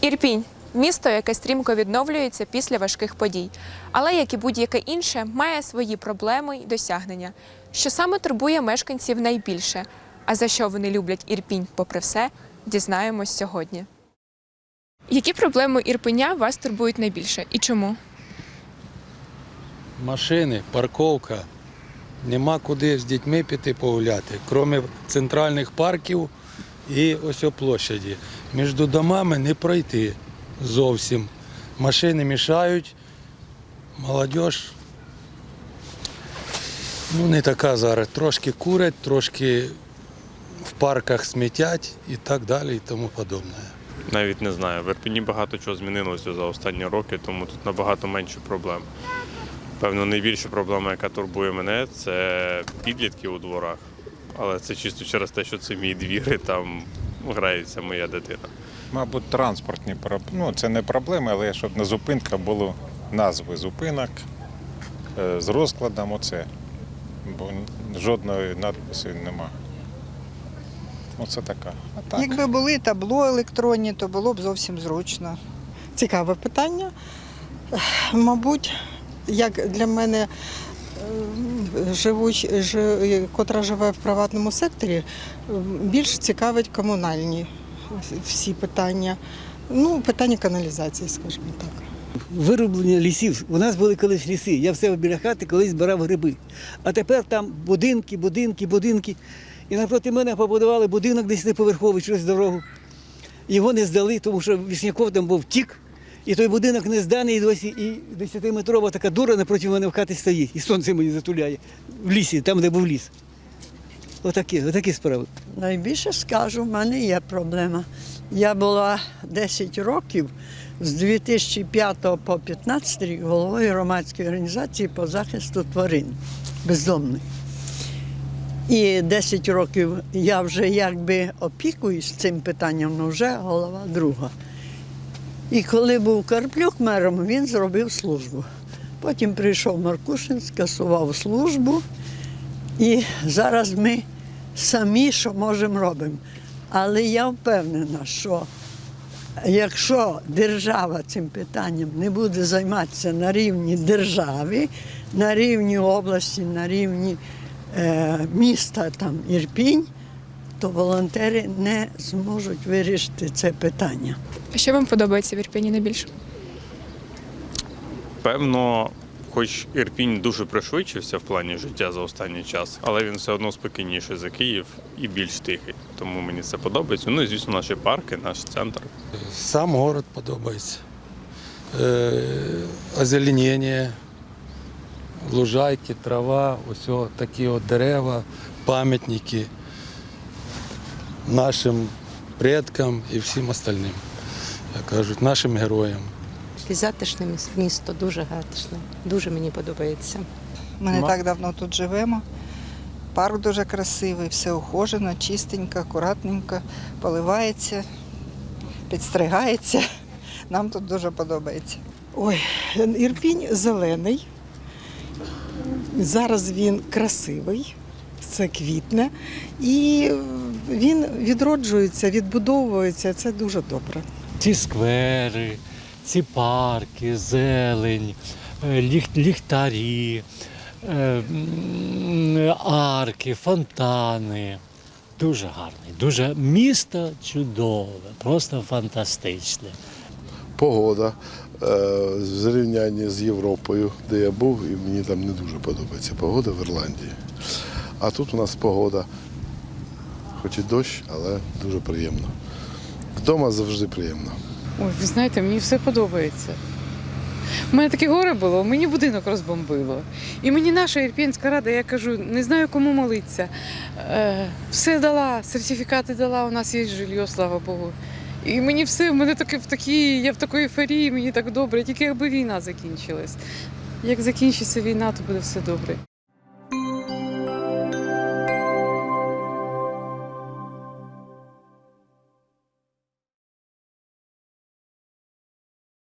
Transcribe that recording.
Ірпінь місто, яке стрімко відновлюється після важких подій, але як і будь-яке інше, має свої проблеми й досягнення. Що саме турбує мешканців найбільше, а за що вони люблять Ірпінь, попри все, дізнаємось сьогодні. Які проблеми Ірпеня вас турбують найбільше і чому? Машини, парковка. Нема куди з дітьми піти погуляти, крім центральних парків і ось о площаді. Між домами не пройти зовсім. Машини мішають, молодь ну, не така зараз. Трошки курять, трошки в парках смітять і так далі, і тому подобне. Навіть не знаю. В Ірпені багато чого змінилося за останні роки, тому тут набагато менше проблем. Певно, найбільша проблема, яка турбує мене, це підлітки у дворах. Але це чисто через те, що це мій двір і там грається моя дитина. Мабуть, транспортні ну, це не проблеми, але щоб на зупинках було назви зупинок е, з розкладом оце. Бо жодної надпису нема. Оце така. А так, Якби були табло електронні, то було б зовсім зручно. Цікаве питання. Мабуть, як для мене, е, живуч, жи- котра живе в приватному секторі, е, більш цікавить комунальні всі питання. Ну, питання каналізації, скажімо так. вирублення лісів. У нас були колись ліси. Я в себе біля хати колись збирав гриби. А тепер там будинки, будинки, будинки. І напроти мене побудували будинок десь неповерховий через дорогу. Його не здали, тому що Вішняков там був тік. І той будинок не зданий і досі. І 10-метрова така дура напроти мене в хаті стоїть. І сонце мені затуляє. В лісі, там, де був ліс. Отакі, отакі справи. Найбільше скажу, в мене є проблема. Я була 10 років з 2005 по 2015 рік головою громадської організації по захисту тварин бездомних. І 10 років я вже якби опікуюсь цим питанням, але вже голова друга. І коли був Карплюк мером, він зробив службу. Потім прийшов Маркушин, скасував службу. І зараз ми самі, що можемо, робимо. Але я впевнена, що якщо держава цим питанням не буде займатися на рівні держави, на рівні області, на рівні е, міста там, Ірпінь, то волонтери не зможуть вирішити це питання. А що вам подобається в Ірпені найбільше? Певно, хоч Ірпінь дуже пришвидшився в плані життя за останній час, але він все одно спокійніший за Київ і більш тихий. Тому мені це подобається. Ну і звісно, наші парки, наш центр. Сам город подобається. Е, озеленення, лужайки, трава, ось такі от дерева, пам'ятники нашим предкам і всім остальним, як кажуть, нашим героям. І затишне місто, дуже затишне. Дуже мені подобається. Ми не так давно тут живемо. Парк дуже красивий, все ухожено, чистенько, акуратненько, поливається, підстригається. Нам тут дуже подобається. Ой, Ірпінь зелений. Зараз він красивий, це квітне. І він відроджується, відбудовується. Це дуже добре. ці сквери, ці парки, зелень, е, ліх- ліхтарі, е, арки, фонтани. Дуже гарний, дуже місто чудове, просто фантастичне. погода е, в зрівнянні з Європою, де я був, і мені там не дуже подобається погода в Ірландії. А тут у нас погода, хоч і дощ, але дуже приємно. Вдома завжди приємно. Ой, ви знаєте, мені все подобається. У мене таке горе було, мені будинок розбомбило. І мені наша Ірпінська рада, я кажу, не знаю, кому молитися. Е, все дала, сертифікати дала, у нас є жилье, слава Богу. І мені все, в мене таке в такій, я в такій ейфорії, мені так добре, тільки якби війна закінчилась. Як закінчиться війна, то буде все добре.